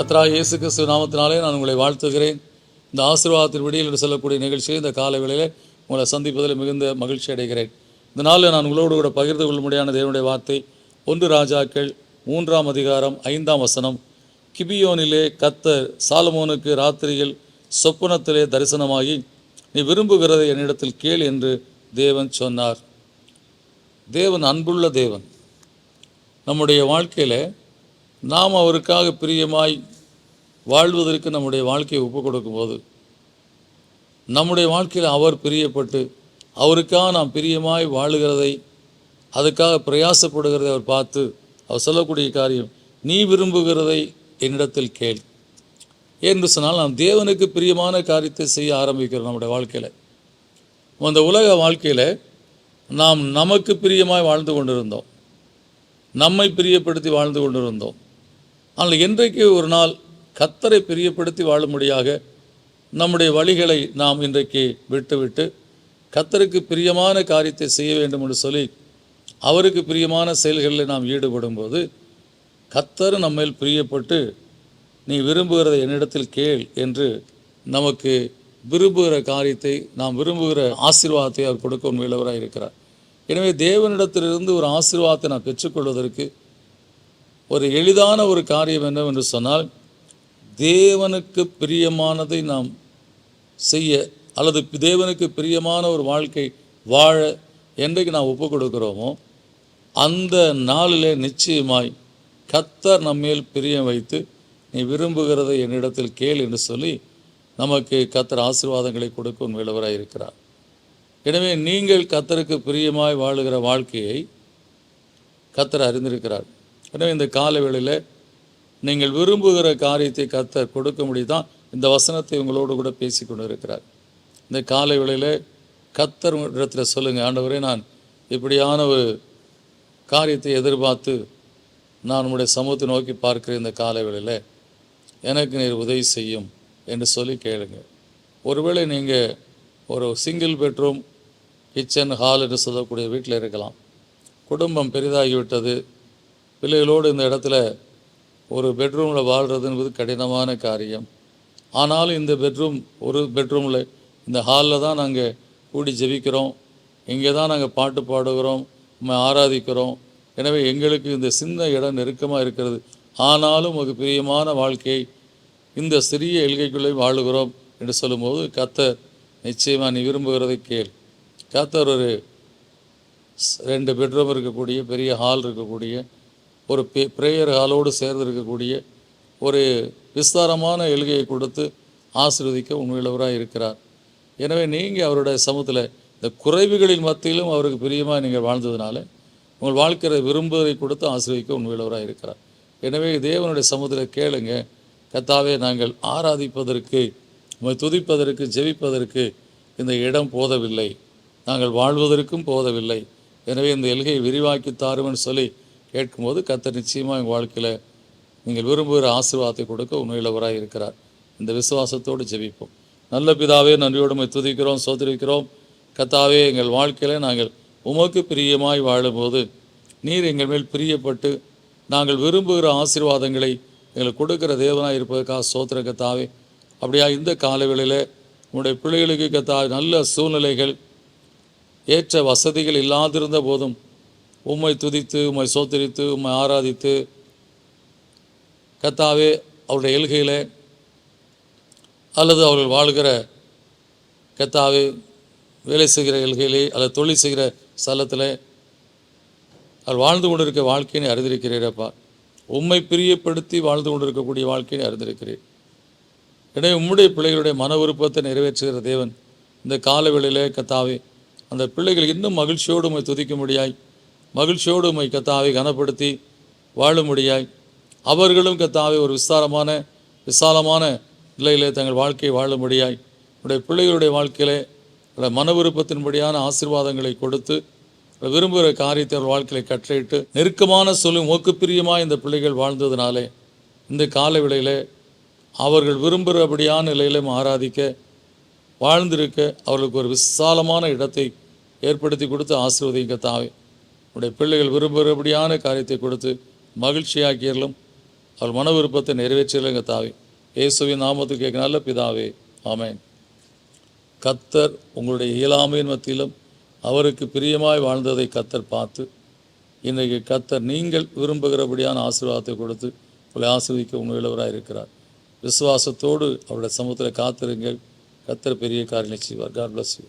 கத்ரா இயேசு கிறிஸ்து நாமத்தினாலே நான் உங்களை வாழ்த்துகிறேன். இந்த ஆசீர்வாதத்தின் விடியல் என்று சொல்லக்கூடிய நிகழ்ச்சியை இந்த கால வேளையிலே உங்களை சந்திப்பதில் மிகுந்த மகிழ்ச்சி அடைகிறேன். இந்த நாளில் நான் உங்களோடு கூட பகிர்ந்து கொள்ளும்படியான தேவனுடைய வார்த்தை ஒன்று ராஜாக்கள் மூன்றாம் அதிகாரம் ஐந்தாம் வசனம். கிபியோனிலே கத்தர் சாலமோனுக்கு ராத்திரியில் சொப்பனத்திலே தரிசனமாகி நீ விரும்புகிறதை என்னிடத்தில் கேள் என்று தேவன் சொன்னார். தேவன் அன்புள்ள தேவன். நம்முடைய வாழ்க்கையில் நாம் அவருக்காக பிரியமாய் வாழ்வதற்கு நம்முடைய வாழ்க்கையை ஒப்புக் கொடுக்கும்போது நம்முடைய வாழ்க்கையில் அவர் பிரியப்பட்டு அவருக்காக நாம் பிரியமாய் வாழுகிறதை அதுக்காக பிரயாசப்படுகிறதை அவர் பார்த்து அவர் சொல்லக்கூடிய காரியம் நீ விரும்புகிறதை என்னிடத்தில் கேள். என்று சொன்னால் நாம் தேவனுக்கு பிரியமான காரியத்தை செய்ய ஆரம்பிக்கிறோம் நம்முடைய வாழ்க்கையில். அந்த உலக வாழ்க்கையில் நாம் நமக்கு பிரியமாய் வாழ்ந்து கொண்டிருந்தோம். நம்மை பிரியப்படுத்தி வாழ்ந்து கொண்டிருந்தோம். ஆனால் இன்றைக்கு ஒரு நாள் கத்தரை பிரியப்படுத்தி வாழும்படியாக நம்முடைய வழிகளை நாம் இன்றைக்கு விட்டுவிட்டு கத்தருக்கு பிரியமான காரியத்தை செய்ய வேண்டும் என்று சொல்லி அவருக்கு பிரியமான செயல்களில் நாம் ஈடுபடும்போது கத்தர் நம்மேல் பிரியப்பட்டு நீ விரும்புகிறதை என்னிடத்தில் கேள் என்று நமக்கு விரும்புகிற காரியத்தை நாம் விரும்புகிற ஆசீர்வாதத்தை அவர் கொடுக்க உண்மையிலவராக இருக்கிறார். எனவே தேவனிடத்திலிருந்து ஒரு ஆசீர்வாதத்தை நான் பெற்றுக்கொள்வதற்கு ஒரு எளிதான ஒரு காரியம் என்னவென்று சொன்னால் தேவனுக்கு பிரியமானதை நாம் செய்ய அல்லது தேவனுக்கு பிரியமான ஒரு வாழ்க்கை வாழ என்றைக்கு நாம் ஒப்புக் கொடுக்குறோமோ அந்த நாளிலே நிச்சயமாய் கத்தர் நம்மேல் பிரியம் வைத்து நீ விரும்புகிறதை என்னிடத்தில் கேள் என்று சொல்லி நமக்கு கத்தர் ஆசீர்வாதங்களை கொடுக்கும் உண்மையுள்ளவராக இருக்கிறார். எனவே நீங்கள் கத்தருக்கு பிரியமாய் வாழுகிற வாழ்க்கையை கத்தர் அறிந்திருக்கிறார். எனவே இந்த கால வேளையில் நீங்கள் விரும்புகிற காரியத்தை கத்தர் கொடுக்க முடியுதான் இந்த வசனத்தை உங்களோடு கூட பேசி கொண்டு இருக்கிறார் இந்த காலை வேளையில் கத்தர் இடத்துல சொல்லுங்கள் ஆண்டவரே நான் இப்படியான ஒரு காரியத்தை எதிர்பார்த்து நான் உங்களுடைய சமூகத்தை நோக்கி பார்க்கிற இந்த காலை வேளையில் எனக்கு நீர் உதவி செய்யும் என்று சொல்லி கேளுங்க. ஒருவேளை நீங்கள் ஒரு சிங்கிள் பெட்ரூம் கிச்சன் ஹால் என்று சொல்லக்கூடிய வீட்டில் இருக்கலாம். குடும்பம் பெரிதாகிவிட்டது. பிள்ளைகளோடு இந்த இடத்துல ஒரு பெட்ரூமில் வாழ்கிறது என்பது கடினமான காரியம். ஆனாலும் இந்த பெட்ரூம் ஒரு பெட்ரூமில் இந்த ஹாலில் தான் நாங்கள் கூடி ஜெபிக்கிறோம். இங்கே தான் நாங்கள் பாட்டு பாடுகிறோம் நம்ம ஆராதிக்கிறோம். எனவே எங்களுக்கு இந்த சின்ன இடம் நெருக்கமாக இருக்கிறது. ஆனாலும் ஒரு பிரியமான வாழ்க்கையை இந்த சிறிய எல்கைக்குள்ளே வாழுகிறோம் என்று சொல்லும்போது கத்தர் நிச்சயமாக நீ விரும்புகிறதை கேள். கத்தர் ஒரு ரெண்டு பெட்ரூம் இருக்கக்கூடிய பெரிய ஹால் இருக்கக்கூடிய ஒரு பே ப்ரேயர் ஹாலோடு சேர்ந்து இருக்கக்கூடிய ஒரு விஸ்தாரமான எல்கையை கொடுத்து ஆசீர்வதிக்க உண்மையுள்ளவராக இருக்கிறார். எனவே நீங்கள் அவருடைய சமூகத்தில் இந்த குறைவுகளின் மத்தியிலும் அவருக்கு பிரியமாக நீங்கள் வாழ்ந்ததுனால உங்கள் வாழ்க்கையை விரும்புவதை கொடுத்து ஆசீர்வதிக்க உண்மையுள்ளவராக இருக்கிறார். எனவே தேவனுடைய சமூகத்தில் கேளுங்க. கத்தாவே நாங்கள் ஆராதிப்பதற்கு உம்மை துதிப்பதற்கு ஜெபிப்பதற்கு இந்த இடம் போதவில்லை. நாங்கள் வாழ்வதற்கும் போதவில்லை. எனவே இந்த எல்கையை விரிவாக்கி தாருமென்னு சொல்லி கேட்கும்போது கத்தர் நிச்சயமாக எங்கள் வாழ்க்கையில் நீங்கள் விரும்புகிற ஆசீர்வாதத்தை கொடுக்க உண்மையிலவராக இருக்கிறார். இந்த விசுவாசத்தோடு ஜெபிப்போம். நல்ல பிதாவே நன்றியோடு துதிக்கிறோம் சோதரிக்கிறோம். கத்தாவே எங்கள் வாழ்க்கையில் நாங்கள் உமக்கு பிரியமாய் வாழும்போது நீர் எங்கள் மேல் பிரியப்பட்டு நாங்கள் விரும்புகிற ஆசீர்வாதங்களை எங்களுக்கு கொடுக்கிற தேவனாக இருப்பதற்காக சோத்திர கத்தாவே. அப்படியா இந்த காலவெளியில் உங்களுடைய பிள்ளைகளுக்கு கத்தா நல்ல சூழ்நிலைகள் ஏற்ற வசதிகள் இல்லாதிருந்த போதும் உம்மை துதித்து உம்மை சோத்தரித்து உம்மை ஆராதித்து கத்தாவே அவருடைய எழுகையில் அல்லது அவர்கள் வாழ்கிற கத்தாவே வேலை செய்கிற எழுகையிலே அல்லது தொழில் செய்கிற ஸ்தலத்தில் அவர் வாழ்ந்து கொண்டிருக்க வாழ்க்கையினை அறிந்திருக்கிறீரப்பா உம்மை பிரியப்படுத்தி வாழ்ந்து கொண்டிருக்கக்கூடிய வாழ்க்கையை அறிந்திருக்கிறீர். எனவே உம்முடைய பிள்ளைகளுடைய மன விருப்பத்தை நிறைவேற்றுகிற தேவன் இந்த காலவெளியிலே கத்தாவே அந்த பிள்ளைகள் இன்னும் மகிழ்ச்சியோடு உம்மை துதிக்கும்படியாய் மகிழ்ச்சியோடு உம்மை கத்தாவை கனப்படுத்தி வாழும்படியாய் அவர்களும் கத்தாவை ஒரு விஸ்தாரமான விசாலமான நிலையிலே தங்கள் வாழ்க்கையை வாழும்படியாய் உடைய பிள்ளைகளுடைய வாழ்க்கையிலே மன விருப்பத்தின்படியான ஆசீர்வாதங்களை கொடுத்து விரும்புகிற காரியத்தை அவர் வாழ்க்கையை கட்டளையிட்டு நெருக்கமான சொல்லும் மோக்கு இந்த பிள்ளைகள் வாழ்ந்ததுனாலே இந்த கால விலையிலே அவர்கள் விரும்புகிறபடியான நிலையிலும் ஆராதிக்க வாழ்ந்திருக்க அவர்களுக்கு ஒரு விசாலமான இடத்தை ஏற்படுத்தி கொடுத்து ஆசீர்வதிங்க தாவே உடைய பிள்ளைகள் விரும்புகிறபடியான காரியத்தை கொடுத்து மகிழ்ச்சியாக்கியர்களும் அவர் மன விருப்பத்தை நிறைவேற்றலைங்க தாவே. இயேசுவின் நாமத்துக்கு கேட்க நல்ல பிதாவே ஆமேன். கத்தர் உங்களுடைய இயலாமையின் மத்தியிலும் அவருக்கு பிரியமாய் வாழ்ந்ததை கத்தர் பார்த்து இன்றைக்கு கத்தர் நீங்கள் விரும்புகிறபடியான ஆசீர்வாதத்தை கொடுத்து உங்களை ஆசீர்வதிக்க உண்மையுள்ளவராக இருக்கிறார். விசுவாசத்தோடு அவருடைய சமூகத்தில் காத்திருங்கள். கத்தர் பெரிய காரியம் செய்வார். God bless you